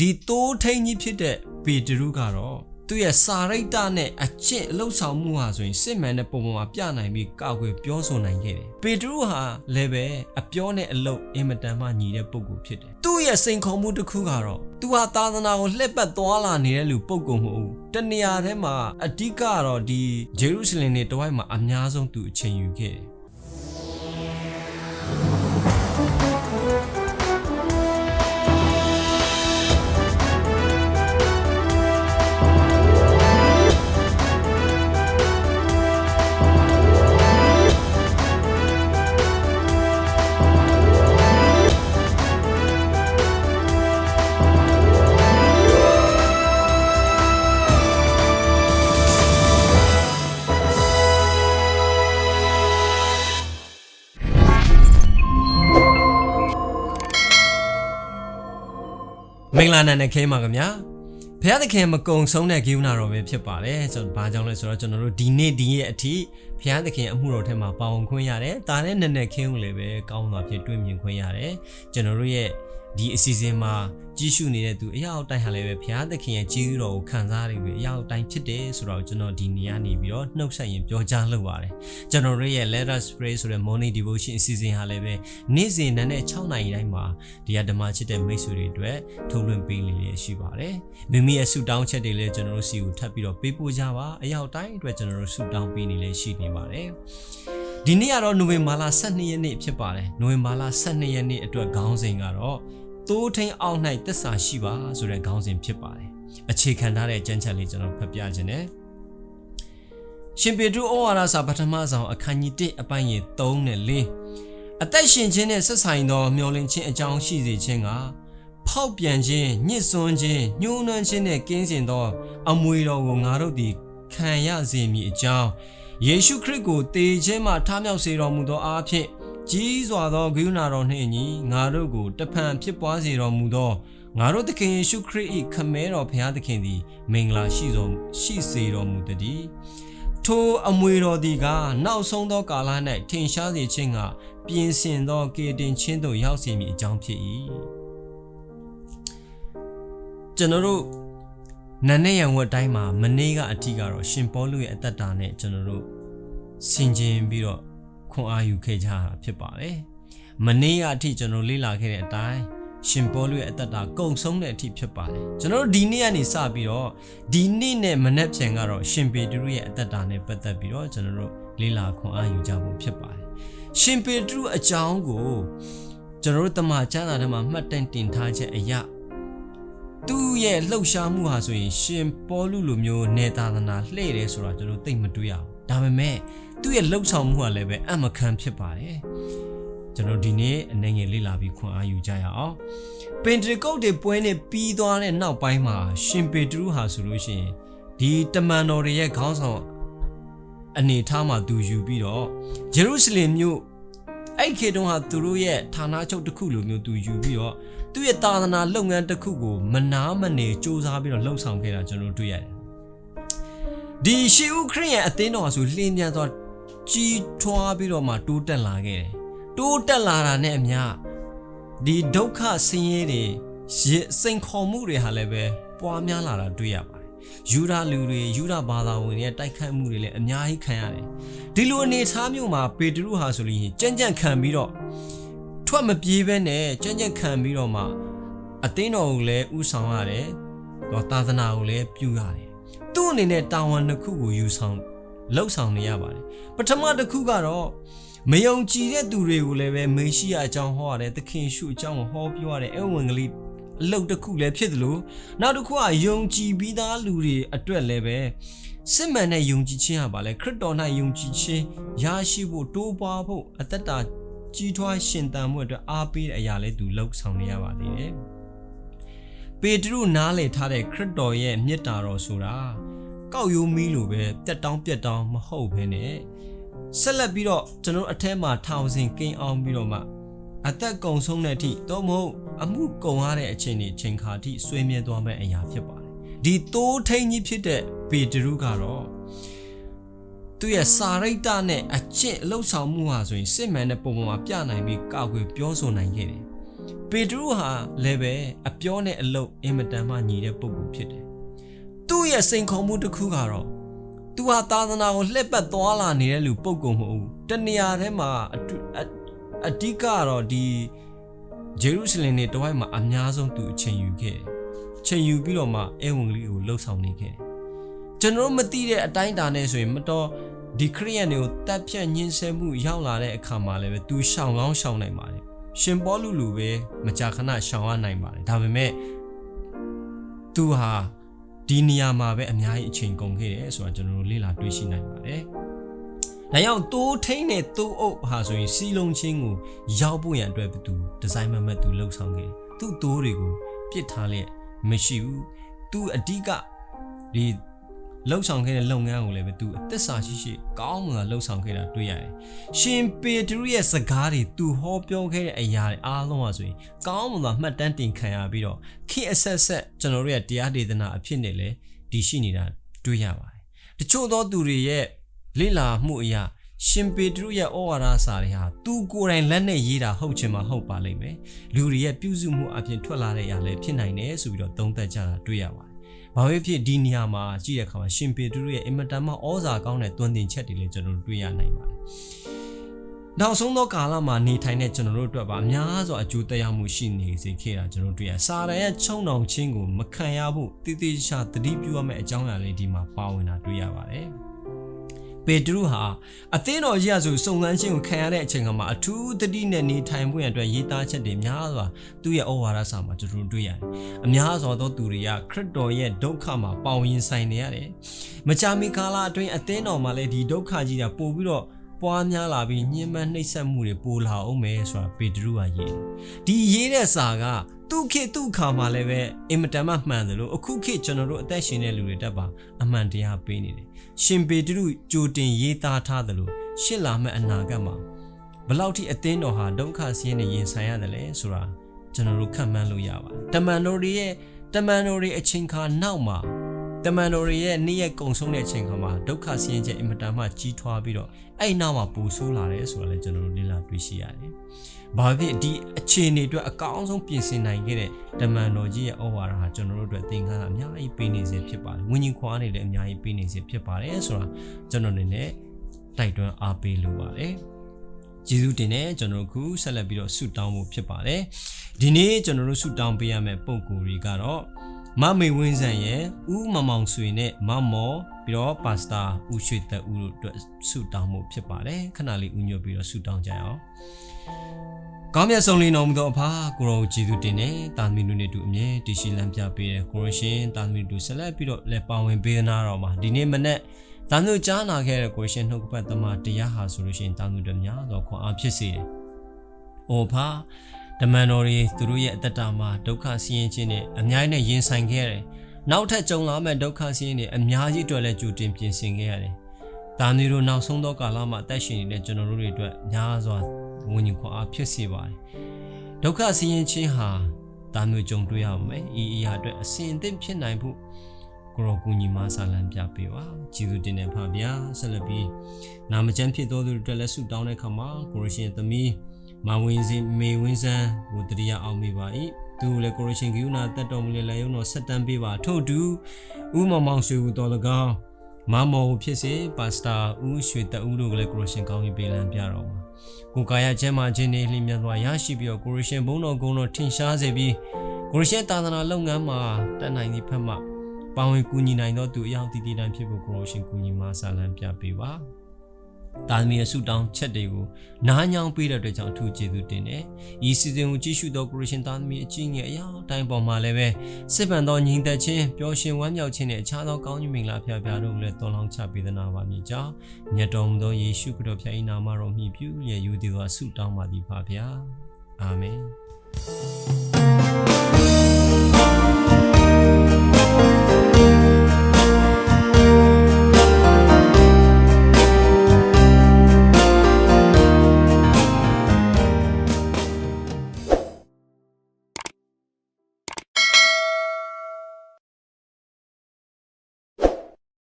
ဒီသိုးထိန်ကြီးဖြစ်တဲ့ပေတရုကတော့သူ့ရဲ့စာရိတ္တနဲ့အကျင့်အလုပ်ဆောင်မှုဟာဆိုရင်စစ်မှန်တဲ့ပုံပေါ်မှာပြနိုင်ပြီးကောက်ွယ်ပြောဆိုနိုင်ခဲ့တယ်ပေတရုဟာလည်းပဲအပြောနဲ့အလုပ်အင်မတန်မှညီတဲ့ပုံကိုဖြစ်တယ်သူ့ရဲ့စိန်ခေါ်မှုတစ်ခုကတော့သူဟာသာသနာကိုလှည့်ပတ်သွားလာနေတဲ့လူပုံကိုမဟုတ်ဘူးတနေရာထဲမှာအဓိကကတော့ဒီဂျေရုဆလင်နေတဝိုက်မှာအများဆုံးသူအချိန်ယူခဲ့တယ် မင်္ဂလာနံနဲ့ခဲပါခင်ဗျာဘုရားသခင်မကုံဆုံးတဲ့ဂိူနာတော်ပဲဖြစ်ပါတယ်ကျွန်တော်ဘာကြောင့်လဲဆိုတော့ကျွန်တော်တို့ဒီနေ့ဒီရဲ့အထိဘုရားသခင်အမှုတော်ထဲမှာပါဝင်ခွင့်ရတယ်ဒါနဲ့နက်နက်ခင်းကိုလည်းပဲကောင်းစွာဖြင့်တွေ့မြင်ခွင့်ရတယ်ကျွန်တော်တို့ရဲ့ ဒီအစီအစဉ်မှာကြီးစုနေတဲ့သူအရာအတိုင်းဟာလည်းပဲဘုရားသခင်ရဲ့ကြီးတော်ကိုခံစားရပြီးအရာအတိုင်းဖြစ်တယ်ဆိုတော့ကျွန်တော်ဒီနေ့ကနေပြီးတော့နှုတ်ဆက်ရင်ပြောကြားလုပ်ပါတယ်ကျွန်တော်တို့ရဲ့ Let us pray ဆိုတဲ့ morning devotion အစီအစဉ်ဟာလည်းပဲနေ့စဉ်နက်နဲ့6နာရီတိုင်းမှာဒီဟာဓမ္မချစ်တဲ့မိတ်ဆွေတွေအတွက်ထုတ်လွှင့်ပေးနေလေရှိပါတယ်မိမိရဲ့ဆုတောင်းချက်တွေလည်းကျွန်တော်တို့စီကိုထပ်ပြီးတော့ပေးပို့ကြပါအရာအတိုင်းအတွက်ကျွန်တော်တို့ဆုတောင်းပေးနေလေရှိနေပါတယ်ဒီနေ့ကတော့နိုဝင်ဘာလ12ရက်နေ့ဖြစ်ပါတယ်နိုဝင်ဘာလ12ရက်နေ့အတွက်ခေါင်းစဉ်ကတော့ သိုးထိန်အောက်၌တစ္ဆာရှိပါဆိုတဲ့ခေါင်းစဉ်ဖြစ်ပါတယ်အခြေခံထားတဲ့ကြံချက်လေးကျွန်တော်ဖတ်ပြခြင်းနဲ့ရှင်ပေတရုဩဝါဒစာပထမဆောင်အခန်းကြီး1အပိုင်းရေ3နဲ့4အသက်ရှင်ခြင်းနဲ့ဆက်ဆိုင်သောမျောလင့်ခြင်းအကြောင်းရှိစေခြင်းကဖောက်ပြန်ခြင်းညှစ်စွန်းခြင်းညှိုးနှွမ်းခြင်းနဲ့ကင်းစင်သော အမွေတော်ကိုငါတို့သည်ခံရစေမည်အကြောင်းယေရှုခရစ်ကိုတေခြင်းမှထားမြောက်စေတော်မူသောအားဖြင့် ကြီးစွာသောဂိူဏတော်နှင့်အညီငါတို့ကိုတဖန်ဖြစ်ပွားစေတော်မူသောငါတို့သခင်ယေရှုခရစ်၏ခမဲတော်ဘုရားသခင်သည် မင်္ဂလာရှိသောရှိစေတော်မူတည်းထိုအမွေတော်ဒီကနောက်ဆုံးသောကာလ၌ထင်ရှားစေခြင်းကပြင်ဆင်သောကေတင်ချင်းသို့ရောက်စေမည်အကြောင်းဖြစ်၏ကျွန်တော်တို့နန်းနဲ့ရံဝတ်တိုင်းမှာမနေ့ကအထီကတော့ရှင်ပေါလုရဲ့အသက်တာနဲ့ကျွန်တော်တို့ဆင်ခြင်ပြီးတော့ ခွန်အားယူခဲ့ကြတာဖြစ်ပါတယ်မနေ့ကအထိကျွန်တော်လေ့လာခဲ့တဲ့အတိုင်းရှင်ပေါလုရဲ့အသက်တာကုံဆုံးတဲ့အထိဖြစ်ပါတယ်ကျွန်တော်တို့ဒီနေ့ကနေစပြီးတော့ဒီနေ့နဲ့မနေ့ပြန်ကတော့ရှင်ပေတရုရဲ့အသက်တာနဲ့ပတ်သက်ပြီးတော့ကျွန်တော်တို့လေ့လာခွန်အားယူကြဖို့ဖြစ်ပါတယ်ရှင်ပေတရုအကြောင်းကိုကျွန်တော်တို့တမန်ကျမ်းစာထဲမှာမှတ်တမ်းတင်ထားချက်အရာသူ့ရဲ့လှုပ်ရှားမှုဟာဆိုရင်ရှင်ပေါလုလိုမျိုးနေသာသနာလှည့်တယ်ဆိုတော့ကျွန်တော်သိမတွေ့ရဘူး ဒါပေမဲ့သူ့ရဲ့လှုပ်ဆောင်မှုကလည်းပဲအမခံဖြစ်ပါတယ်ကျွန်တော်ဒီနေ့အနေငယ်လေးလာပြီးခွန်အားယူကြရအောင်ပင်တရီကုတ်တွေပွဲနေပြီးသွားတဲ့နောက်ပိုင်းမှာရှင်ပေတရုဟာဆိုလို့ရှိရင်ဒီတမန်တော်တွေရဲ့ခေါင်းဆောင်အနေထားမှာသူယူပြီးတော့ယေရုရှလင်မြို့အဲ့ခေတုန်းဟာသူတို့ရဲ့ဌာနချုပ်တစ်ခုလိုမျိုးသူယူပြီးတော့သူ့ရဲ့သာသနာလုပ်ငန်းတစ်ခုကိုမနာမနေစ조사ပြီးတော့လှုပ်ဆောင်ခဲ့တာကျွန်တော်တွေ့ရတယ် ဒီရှေးဥခရစ်ရဲ့အသင်းတော်ဆိုလင်းပြန်သွားကြီးထွားပြီးတော့မှတိုးတက်လာခဲ့တယ်တိုးတက်လာတာနဲ့အမျှဒီဒုက္ခဆင်းရဲတွေစိန်ခေါ်မှုတွေဟာလည်းပဲပွားများလာတာတွေ့ရပါတယ်ယူဒလူတွေယူဒဘာသာဝင်တွေရဲ့တိုက်ခိုက်မှုတွေလည်းအများကြီးခံရတယ်ဒီလိုအနေအထားမျိုးမှာပေတရုဟာဆိုလို့ကြံ့ကြံ့ခံပြီးတော့ထွက်မပြေးဘဲနဲ့ကြံ့ကြံ့ခံပြီးတော့မှအသင်းတော်ကိုလည်းဥဆောင်ရတယ်တော့သာသနာကိုလည်းပြုရတယ် သူ့အနေနဲ့တာဝန်တစ်ခုကိုယူဆောင်လှုပ်ဆောင်နေရပါတယ်ပထမတစ်ခုကတော့မယုံကြည်တဲ့သူတွေကိုလည်းပဲမေရှိယအကြောင်းဟောရတယ်သခင်ရှုအကြောင်းကိုဟောပြောရတယ်အဲဝင်ကလေးအလုပ်တစ်ခုလည်းဖြစ်တယ်လို့နောက်တစ်ခုကယုံကြည်ပြီးသားလူတွေအတွက်လည်းပဲစစ်မှန်တဲ့ယုံကြည်ခြင်းဟာပါလေခရစ်တော်၌ယုံကြည်ခြင်းရရှိဖို့တိုးပွားဖို့အသက်တာကြီးထွားရှင်သန်မှုအတွက်အားပေးတဲ့အရာလေးသူလှုပ်ဆောင်နေရပါသေးတယ် ပေတရုနားလည်ထားတဲ့ခရစ်တော်ရဲ့မြတ်တာတော်ဆိုတာကောက်ရိုးမီးလိုပဲပြတ်တောင်းပြတ်တောင်းမဟုတ်ဘဲနဲ့ဆက်လက်ပြီးတော့ကျွန်တော်အထက်မှာထောင်စင်ကိန်းအောင်ပြီးတော့မှအသက်ကုံဆုံးတဲ့အထိတော့မဟုတ်အမှုကုံရတဲ့အချိန်တွေချိန်ခါထိဆွေးမြဲသွားမဲ့အရာဖြစ်ပါတယ်ဒီသိုးထိန်ကြီးဖြစ်တဲ့ပေတရုကတော့သူရဲ့စာရိတ္တနဲ့အကျင့်အလုပ်ဆောင်မှုဟာဆိုရင်စစ်မှန်တဲ့ပုံပေါ်မှာပြနိုင်ပြီးကောက်ွယ်ပြောဆိုနိုင်ခဲ့တယ် ပေတရုဟာလည်းပဲအပြောနဲ့အလုပ်အင်မတန်မှညီတဲ့ပုဂ္ဂိုလ်ဖြစ်တယ်သူ့ရဲ့စိန်ခေါ်မှုတစ်ခုကတော့သူဟာသာသနာကိုလှည့်ပတ်သွားလာနေတဲ့လူပုဂ္ဂိုလ်မဟုတ်ဘူးတနေရာထဲမှာအတူအအဓိကကတော့ဒီဂျေရုရှလင်နေတဝိုက်မှာအများဆုံးသူအချိန်ယူခဲ့တယ်ချိန်ယူပြီးတော့မှအဲဝန်ကလေးကိုလှုပ်ဆောင်နေခဲ့တယ်ကျွန်တော်တို့မသိတဲ့အတိုင်းအတာနဲ့ဆိုရင်မတော်ဒီခရိယန်တွေကိုတတ်ဖြတ်ညှင်းဆဲမှုရောက်လာတဲ့အခါမှာလည်းပဲသူရှောင်ကောင်းရှောင်နိုင်ပါတယ် ရှင်ပေါလုလူပဲမကြာခဏရှောင်ရနိုင်ပါတယ်ဒါပေမဲ့သူဟာဒီနေရာမှာပဲအများကြီးအချိန်ကုန်ခဲ့တယ်ဆိုတာကျွန်တော်တို့လေ့လာတွေ့ရှိနိုင်ပါတယ်။ဒါကြောင့်တိုးထိန်တဲ့တိုးအုပ်ဟာဆိုရင်စီလုံးချင်းကိုရောက်ဖို့ရန်အတွက်သူဒီဇိုင်းမမတ်သူလှုပ်ဆောင်ခဲ့တယ်။သူ့တိုးတွေကိုပြစ်ထားလျက်မရှိဘူး။ तू အဓိကဒီ လှုပ်ဆောင်ခဲ့တဲ့လုပ်ငန်းကိုလည်းပဲ तू အသက်စာရှိရှိကောင်းမွန်လှုပ်ဆောင်ခဲ့တာတွေ့ရတယ်။ရှင်ပေတရုရဲ့စကားတွေ तू ဟောပြောခဲ့တဲ့အရာတွေအားလုံးဟာဆိုရင်ကောင်းမွန်သောမှတ်တမ်းတင်ခံရပြီးတော့ခေတ်အဆက်ဆက်ကျွန်တော်တို့ရဲ့တရားဒေသနာအဖြစ်နဲ့လည်းတည်ရှိနေတာတွေ့ရပါတယ်။တချို့သောသူတွေရဲ့လိလာမှုအရာရှင်ပေတရုရဲ့ဩဝါဒစာတွေဟာသူကိုယ်တိုင်လက်နဲ့ရေးတာဟုတ်ချင်မှဟုတ်ပါလိမ့်မယ်။လူတွေရဲ့ပြုစုမှုအပြင်ထွက်လာတဲ့အရာလည်းဖြစ်နိုင်တယ်ဆိုပြီးတော့သုံးသပ်ကြတာတွေ့ရပါတယ်။ ဘာပဲဖြစ်ဒီနေရာမှာကြည့်တဲ့အခါမှာရှင်ပေတရုရဲ့အင်မတန်မှဩဇာကောင်းတဲ့တွင်တင်ချက်တွေလည်းကျွန်တော်တို့တွေ့ရနိုင်ပါတယ်။နောက်ဆုံးသောကာလမှာနေထိုင်တဲ့ကျွန်တော်တို့အတွက်ပါအများစွာအကျိုးသက်ရောက်မှုရှိနေစေခဲ့တာကျွန်တော်တို့တွေ့ရ။စာရန်ရဲ့ချုံနှောင်ချင်းကိုမခံရဖို့တည်တည်ရှာသတိပြုရမယ့်အကြောင်းအရာလေးဒီမှာပါဝင်တာတွေ့ရပါတယ်။ ပေတရုဟာအသင်းတော်ကြီးအဆိုစုံစမ်းခြင်းကိုခံရတဲ့အချိန်ကမှအထူးတတိနဲ့နေထိုင်ဖို့ရအတွက်ရေးသားချက်တွေများစွာသူ့ရဲ့ဩဝါဒစာမှာကျွန်တော်တွေ့ရတယ်။အများစွာသောသူတွေကခရစ်တော်ရဲ့ဒုက္ခမှာပေါဝင်ဆိုင်နေရတယ်။မကြာမီကာလအတွင်းအသင်းတော်မှာလည်းဒီဒုက္ခကြီးကပို့ပြီးတော့ပွားများလာပြီးညှဉ်းပန်းနှိပ်စက်မှုတွေပိုလာအောင်မယ်ဆိုတာပေတရုကရေးတယ်။ဒီရေးတဲ့စာက သူ့ခေတ်သူ့ခါမှာလည်းပဲအင်မတန်မှမှန်တယ်လို့အခုခေတ်ကျွန်တော်တို့အသက်ရှင်တဲ့လူတွေတက်ပါအမှန်တရားပေးနေတယ်ရှင်ပေတရုကြိုတင်ရေးသားထားတယ်လို့ရှစ်လာမဲ့အနာဂတ်မှာဘလောက်ထိအသင်းတော်ဟာဒုက္ခဆင်းရဲရင်ဆိုင်ရတယ်လဲဆိုတာကျွန်တော်တို့ခံမှန်းလို့ရပါတယ်တမန်တော်တွေရဲ့တမန်တော်တွေအချိန်ခါနောက်မှာ တမန်တော်တွေရဲ့နေ့ရက်ကုံဆုံးတဲ့အချိန်ခါမှာဒုက္ခဆင်းရဲခြင်းအင်မတန်မှကြီးထွားပြီးတော့အဲ့နောက်မှာပူဆိုးလာတယ်ဆိုတာလည်းကျွန်တော်တို့လေ့လာတွေ့ရှိရတယ်။ဘာဖြစ်ဒီအခြေအနေအတွက်အကောင်းဆုံးပြင်ဆင်နိုင်ခဲ့တဲ့တမန်တော်ကြီးရဲ့ဩဝါဒဟာကျွန်တော်တို့အတွက်သင်ခန်းစာအများကြီးပေးနေစေဖြစ်ပါတယ်။ဝိညာဉ်ခွာနေလည်းအများကြီးပေးနေစေဖြစ်ပါတယ်ဆိုတာကျွန်တော်အနေနဲ့တိုက်တွန်းအားပေးလိုပါတယ်။ကျေးဇူးတင်တယ်ကျွန်တော်တို့ခုဆက်လက်ပြီးတော့ဆုတောင်းဖို့ဖြစ်ပါတယ်။ဒီနေ့ကျွန်တော်တို့ဆုတောင်းပေးရမယ့်ပုံကိုယ်တွေကတော့ မမေဝင်းဆန်ရဲ့ဦးမမောင်ဆွေနဲ့မမော်ပြီးတော့ပါစတာဦးရွှေသက်ဦးတို့အတွက်ဆုတောင်းမှုဖြစ်ပါတယ်ခဏလေးဦးညွတ်ပြီးတော့ဆုတောင်းကြရအောင်ကောင်းမြတ်ဆုံးလေးတော်မူသောအဖာကိုရောကျေးဇူးတင်တယ်တာသမီတို့နဲ့တူအမြဲတည်ရှိလမ်းပြပေးတယ်ကိုရရှင်တာသမီတို့ဆက်လက်ပြီးတော့လက်ပါဝင်ပေးနာတော်မှာဒီနေ့မနေ့တာသမီကြားနာခဲ့တဲ့ကိုရှင်နှုတ်ကပတ်သမားတရားဟာဆိုလို့ရှိရင်တာသမီတို့များတော့ခွန်အားဖြစ်စေတယ်။အိုဖာ ဓမ္မန်တော်တွေသူတို့ရဲ့အတ္တမှာဒုက္ခဆင်းရဲခြင်းနဲ့အများကြီးနဲ့ရင်ဆိုင်ခဲ့ရတယ်။နောက်ထပ်ကြုံလာမယ့်ဒုက္ခဆင်းရဲတွေအများကြီးအတွက်လည်းကြိုတင်ပြင်ဆင်ခဲ့ရတယ်။ဒါမျိုးတို့နောက်ဆုံးသောကာလမှာအသက်ရှင်နေတဲ့ကျွန်တော်တို့တွေအတွက်များစွာဝิญဉ်ခွန်အားဖြစ်စေပါတယ်။ဒုက္ခဆင်းရဲခြင်းဟာဒါမျိုးကြုံတွေ့ရမယ်။ဤအရာအတွက်အစဉ်အသင့်ဖြစ်နိုင်ဖို့ကိုရောကူညီမဆာလံပြပေးပါကျေးဇူးတင်တဲ့ဖပါဗျာဆက်လက်ပြီးနာမကျန်းဖြစ်တော်သူတွေလည်းဆုတောင်းတဲ့ခါမှာကိုရရှင်သမီး မဝင်းစီမေဝင်းစန်းကိုတရိယာအောင်မိပါ၏သူလည်းကိုရရှင်ကယူနာတက်တော်မူလေလည်းယုံတော်ဆက်တန်းပေးပါထို့တူဥမမောင်ဆွေဟူတော်၎င်းမမောဖြစ်စေပါစတာဦးရွှေတဦးတို့ကလည်းကိုရရှင်ကောင်းကြီးပေးလံပြတော်မှာကိုကာယကျမ်းမာခြင်းတွေလျင်မြန်စွာရရှိပြီးတော့ကိုရရှင်ဘုန်းတော်ကုန်းတော်ထင်ရှားစေပြီးကိုရရှင်သာသနာလုပ်ငန်းမှာတက်နိုင်သည့်ဖက်မှပါဝင်ကူညီနိုင်သောသူအယောက်တည်တည်တမ်းဖြစ်ဖို့ကိုရရှင်ကူညီမဆာလံပြပေးပါ တာသမီရဲ့ဆုတောင်းချက်တွေကိုနားညောင်းပေးတဲ့အတွက်ကြောင့်အထူးကျေးဇူးတင်တယ်။ဤစီစဉ်ကိုကြည့်ရှုသောကိုရရှင်တာသမီအချင်းငယ်အရာတိုင်းပေါ်မှာလည်းပဲစစ်ပန်သောညီသက်ချင်းပျော်ရွှင်ဝမ်းမြောက်ခြင်းနဲ့အခြားသောကောင်းကြီးမင်္ဂလာဖျားဖျားတို့လည်းတော်လောင်းချပေးသနာပါမည်ကြောင်းမြတ်တော်မူသောယေရှုခရစ်တော်ဖျား၏နာမတော်မြည်ပြုရဲ့ယူသည်သောဆုတောင်းပါသည်ပါဗျာ။အာမင်။